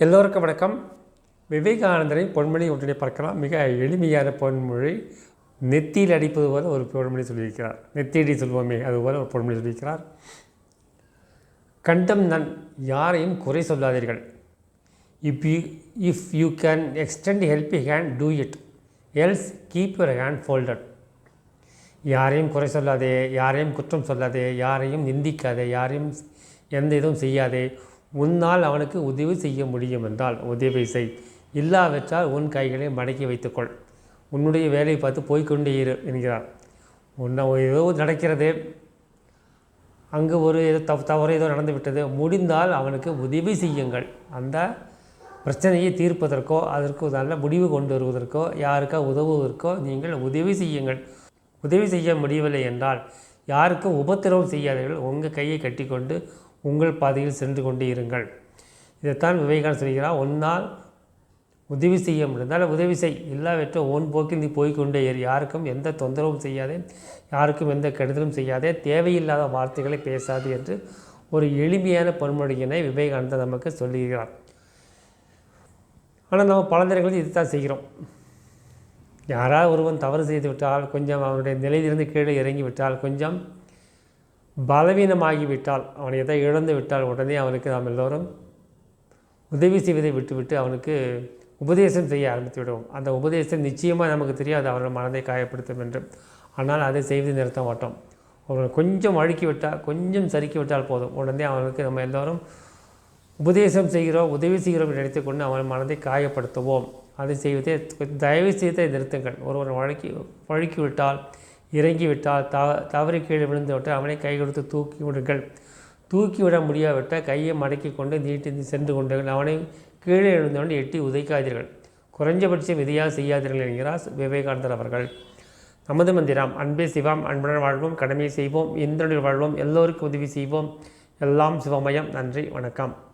எல்லோருக்கும் வணக்கம். விவேகானந்தரின் பொன்மொழி ஒன்றினை பார்க்கலாம். மிக எளிமையான பொன்மொழி. நெத்தியில் அடிப்பது போல ஒரு பொன்மொழி சொல்லியிருக்கிறார். நெத்தியடி சொல்வோமே அதுபோல் ஒரு பொன்மொழி சொல்லியிருக்கிறார். கண்டம் நன் யாரையும் குறை சொல்லாதீர்கள். If you if you can extend help you hand to it else keep your hand folded யாரையும் குறை சொல்லாதே யாரையும் குற்றம் சொல்லாதே யாரையும் நிந்திக்காதே யாரையும் எந்த இதுவும் செய்யாதே உன்னால் அவனுக்கு உதவி செய்ய முடியும் என்றால் உதவி செய். இல்லாவிட்டால் உன் கைகளை மடக்கி வைத்துக்கொள். உன்னுடைய வேலையை பார்த்து போய்க்கொண்டே இரு என்கிறார். உன்னை ஏதோ நடக்கிறது. அங்கு ஒரு ஏதோ தவ தவறு ஏதோ நடந்துவிட்டது. முடிந்தால் அவனுக்கு உதவி செய்யுங்கள். அந்த பிரச்சனையை தீர்ப்பதற்கோ அதற்கு நல்ல முடிவு கொண்டு வருவதற்கோ யாருக்கா உதவுவதற்கோ நீங்கள் உதவி செய்யுங்கள். உதவி செய்ய முடியவில்லை என்றால் யாருக்கும் உபத்திரவம் செய்யாதீர்கள். உங்கள் கையை கட்டிக்கொண்டு உங்கள் பாதையில் சென்று கொண்டு இருங்கள். இதைத்தான் விவேகானந்தர் சொல்கிறார் ஒன்னால் உதவி செய்ய முடிந்தால் உதவி செய். இல்லாவிட்ட ஓன் போக்கில் நீ போய்க்கொண்டே இரு. யாருக்கும் எந்த தொந்தரவும் செய்யாதே. யாருக்கும் எந்த கெடுதலும் செய்யாதே. தேவையில்லாத வார்த்தைகளை பேசாது என்று ஒரு எளிமையான பொன்மொழியினை விவேகானந்தர் நமக்கு சொல்லுகிறார். ஆனால் நம்ம பல நேரங்களில் இதுதான் செய்கிறோம். யாராவது ஒருவன் தவறு செய்து விட்டால் கொஞ்சம் அவனுடைய நிலையிலிருந்து கீழே இறங்கி விட்டால் கொஞ்சம் பலவீனமாகிவிட்டால் அவன் எதை இழந்து விட்டால் உடனே அவனுக்கு நாம் எல்லோரும் உதவி செய்வதை விட்டுவிட்டு அவனுக்கு உபதேசம் செய்ய ஆரம்பித்து விடுவோம் அந்த உபதேசம் நிச்சயமாக நமக்கு தெரியாது அவர்கள் மனதை காயப்படுத்தும் என்று. ஆனால் அதை செய்து நிறுத்த மாட்டோம். அவர்கள் கொஞ்சம் அழுக்கி விட்டால் கொஞ்சம் சறுக்கி விட்டால் போதும். உடனே அவனுக்கு நம்ம எல்லோரும் உபதேசம் செய்கிறோம் உதவி செய்கிறோம் நினைத்து நினைத்துக்கொண்டு அவன் மனதை காயப்படுத்துவோம். அதை செய்வதே தயவு செய்து நிறுத்துங்கள். ஒருவர் வழக்கி வழுக்கி விட்டால் இறங்கி விட்டால் த தவறி கீழே விழுந்துவிட்டால் அவனை கை கொடுத்து தூக்கி விடுங்கள். தூக்கி விட முடியாவிட்டால் கையை மடக்கி கொண்டு நீட்டி சென்று கொண்டு அவனை கீழே எழுந்தவன் எட்டி உதைக்காதீர்கள். குறைஞ்சபட்சம் இதையாக செய்யாதீர்கள் என்கிறார் விவேகானந்தர் அவர்கள். நமது மந்திரம் அன்பே சிவம் அன்புடன் வாழ்வோம் கடமை செய்வோம் இந்திரனில் வாழ்வோம் எல்லோருக்கும் உதவி செய்வோம். எல்லாம் சிவமயம். நன்றி வணக்கம்.